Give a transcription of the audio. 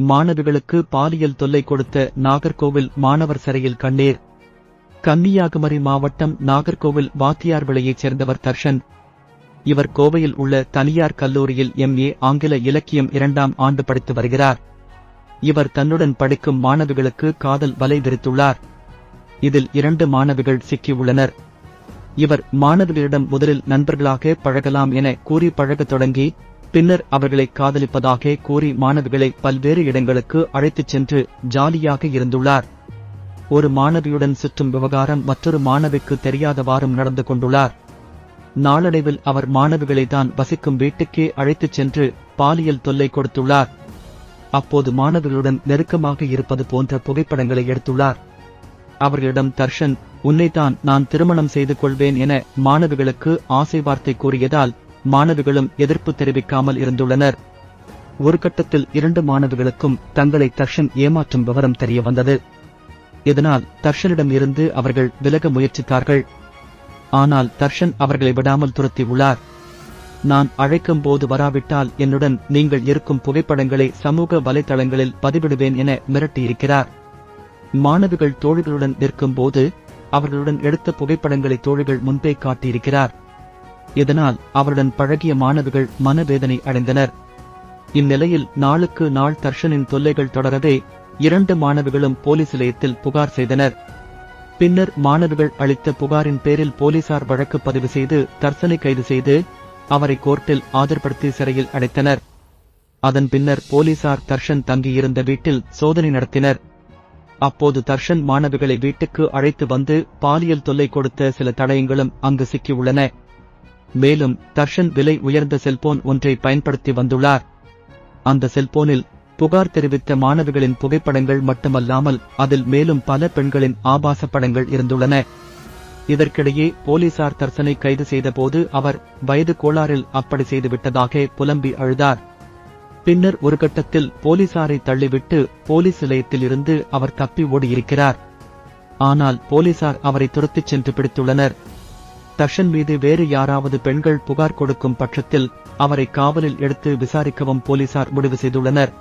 மாணவிகளுக்கு பாலியல் தொல்லை கொடுத்த நாகர்கோவில் மாணவர் சிறையில் கண்ணீர். கன்னியாகுமரி மாவட்டம் நாகர்கோவில் வாத்தியார் விலையைச் சேர்ந்தவர் தர்ஷன். இவர் கோவையில் உள்ள தனியார் கல்லூரியில் எம்ஏ ஆங்கில இலக்கியம் இரண்டாம் ஆண்டு படித்து வருகிறார். இவர் தன்னுடன் படிக்கும் மாணவிகளுக்கு காதல் வலை விரித்துள்ளார். இதில் இரண்டு மாணவிகள் சிக்கியுள்ளனர். இவர் மாணவிகளிடம் முதலில் நண்பர்களாக பழகலாம் என கூறி பழகத் தொடங்கி பின்னர் அவர்களை காதலிப்பதாக கூறி மாணவிகளை பல்வேறு இடங்களுக்கு அழைத்துச் சென்று ஜாலியாக இருந்துள்ளார். ஒரு மாணவியுடன் சுற்றும் விவகாரம் மற்றொரு மாணவிக்கு தெரியாதவாறும் நடந்து கொண்டுள்ளார். நாளடைவில் அவர் மாணவிகளை தான் வசிக்கும் வீட்டுக்கே அழைத்துச் சென்று பாலியல் தொல்லை கொடுத்துள்ளார். அப்போது மாணவிகளுடன் நெருக்கமாக இருப்பது போன்ற புகைப்படங்களை எடுத்துள்ளார். அவர்களிடம் தர்ஷன் உன்னைத்தான் நான் திருமணம் செய்து கொள்வேன் என மாணவிகளுக்கு ஆசை வார்த்தை கூறியதால் மாணவிகளும் எதிர்ப்பு தெரிவிக்காமல் இருந்துள்ளனர். ஒரு கட்டத்தில் இரண்டு மாணவிகளுக்கும் தங்களை தர்ஷன் ஏமாற்றும் விவரம் தெரிய வந்தது இதனால் தர்ஷனிடம் இருந்து அவர்கள் விலக முயற்சித்தார்கள். ஆனால் தர்ஷன் அவர்களை விடாமல் துரத்தி உள்ளார். நான் அழைக்கும் போது வராவிட்டால் என்னுடன் நீங்கள் இருக்கும் புகைப்படங்களை சமூக வலைதளங்களில் பதிவிடுவேன் என மிரட்டியிருக்கிறார். மாணவிகள் தோழிகளுடன் நிற்கும் போது அவர்களுடன் எடுத்த புகைப்படங்களை தோழிகள் முன்பே காட்டியிருக்கிறார். இதனால் அவருடன் பழகிய மாணவிகள் மனவேதனை அடைந்தனர். இந்நிலையில் நாளுக்கு நாள் தர்ஷனின் தொல்லைகள் தொடரவே இரண்டு மாணவிகளும் போலீஸ் நிலையத்தில் புகார் செய்தனர். பின்னர் மாணவிகள் அளித்த புகாரின் பேரில் போலீசார் வழக்கு பதிவு செய்து தர்சனை கைது செய்து அவரை கோர்ட்டில் ஆஜர்படுத்தி சிறையில் அடைத்தனர். அதன் பின்னர் போலீசார் தர்ஷன் தங்கியிருந்த வீட்டில் சோதனை நடத்தினர். அப்போது தர்ஷன் மாணவிகளை வீட்டுக்கு அழைத்து வந்து பாலியல் தொல்லை கொடுத்த சில தடயங்களும் அங்கு சிக்கியுள்ளன. மேலும் தர்ஷன் விலை உயர்ந்த செல்போன் ஒன்றை பயன்படுத்தி வந்துள்ளார். அந்த செல்போனில் புகார் தெரிவித்த மாணவிகளின் புகைப்படங்கள் மட்டுமல்லாமல் அதில் மேலும் பல பெண்களின் ஆபாச படங்கள் இருந்துள்ளன. இதற்கிடையே போலீசார் தர்சனை கைது செய்தபோது அவர் வயது கோளாறில் அப்படி செய்துவிட்டதாக புலம்பி அழுதார். பின்னர் ஒரு கட்டத்தில் போலீசாரை தள்ளிவிட்டு போலீஸ் நிலையத்தில் இருந்து அவர் தப்பி ஓடியிருக்கிறார். ஆனால் போலீசார் அவரை துரத்திச் சென்று பிடித்துள்ளனர். தஷன் மீது வேறு யாராவது பெண்கள் புகார் கொடுக்கும் பட்சத்தில் அவரை காவலில் எடுத்து விசாரிக்கவும் போலீசார் முடிவு செய்துள்ளனர்.